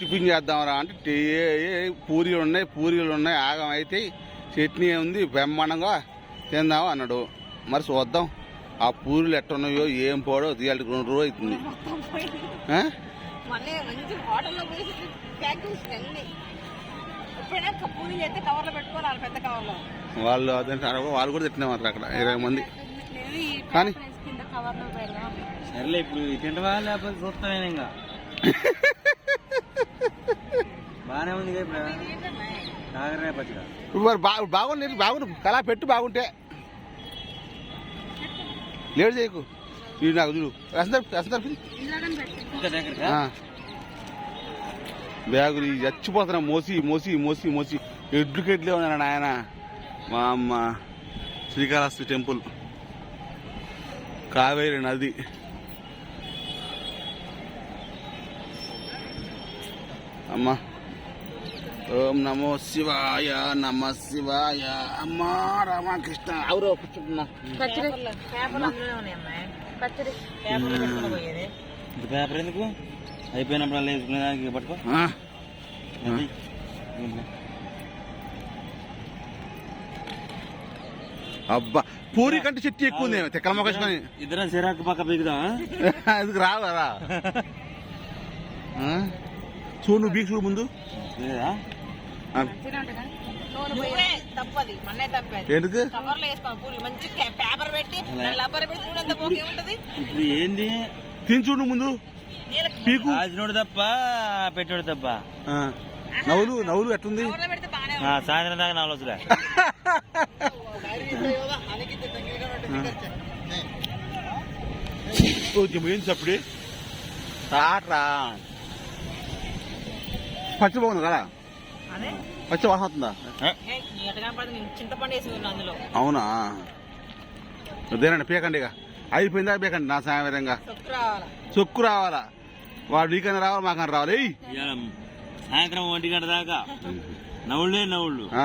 Tiffin చేద్దాంరా అంటే tea- ఏ- ఏ- పూరీలు ఉన్నాయి పూరీలు ఉన్నాయి ఆగం అయితే చట్నీ ఉంది బ్రహ్మాండంగా తిందాం అన్నాడు. మరి చూద్దాం ఆ పూరీలు ఎట్టున్నాయో ఏం పోడో తీయాలి రెండు రోజులు అవుతుంది. వాళ్ళ పెద్ద కవర్లో. వాళ్ళు కూడా తిట్టినారు అక్కడ ఇరవై మంది. కానీ కింద కవర్లో పెడదాం. సర్లే ఇప్పుడు తింటవా లేకపోతే చూస్తానే ఇంకా? బాగానే ఉంది కదా ఇప్పుడు? కాకరకాయ పచ్చడి. ఇప్పుడు మరి బా బాగుంది బాగుంది. కళా పెట్టు బాగుంటే. లేట్ చేయకు. ఇది నాకు చూడు. బ్యాగులు చచ్చిపోతున్నా. మోసి మోసి మోసి మోసి. ఎడ్లుకి ఎడ్లే ఉన్నాడు ఆయన మా అమ్మ. శ్రీకాళహస్తి టెంపుల్. కావేరి నది. అమ్మ. ఓం నమో శివాయ నమ శివాయ. అమ్మా రామకృష్ణ. అవురో కూర్చుంటున్నా ఇంత పేపర్ ఎందుకు? అయిపోయినప్పుడు అలా దానికి పట్టుకో. అది. అబ్బా పూరి కంటే చెట్టు ఎక్కువ ఉంది తెక్కల మొక్కని ఇద్దరం సిరాకు పక్క పీకుదాం ఎందుకు రావారా చూడు నువ్వు బీక్ చూడు ముందు. ఆ, నువ్వే తప్పది మన్నే తప్పేది ఎందుకు? ఇప్పుడు ఏంది? తిని చూడు ముందు. పీకు రాజునోడు తప్ప పెట్టోడు తప్ప. ఆ, నవ్వులు నవ్వులు ఆ, సాయంత్రం దాకా నాలుగు కొంచెం ఏం చప్పుడి తాట్రా. పచ్చి బాగుంది కదా అదే. పచ్చి వాసన వస్తుందా? అవునా? అదేనండి పీకండి ఇక. అయిపోయిందా పీకండి? నా సాయంత్రంగా సొక్కు రావాలా? చొక్కు రావాలా? వాడు నీకన్నా రావాలి మాకన్నా రావాలి? సాయంత్రం ఒంటి గంట దాకా. నవ్వులే నవ్వుళ్ళు ఆ,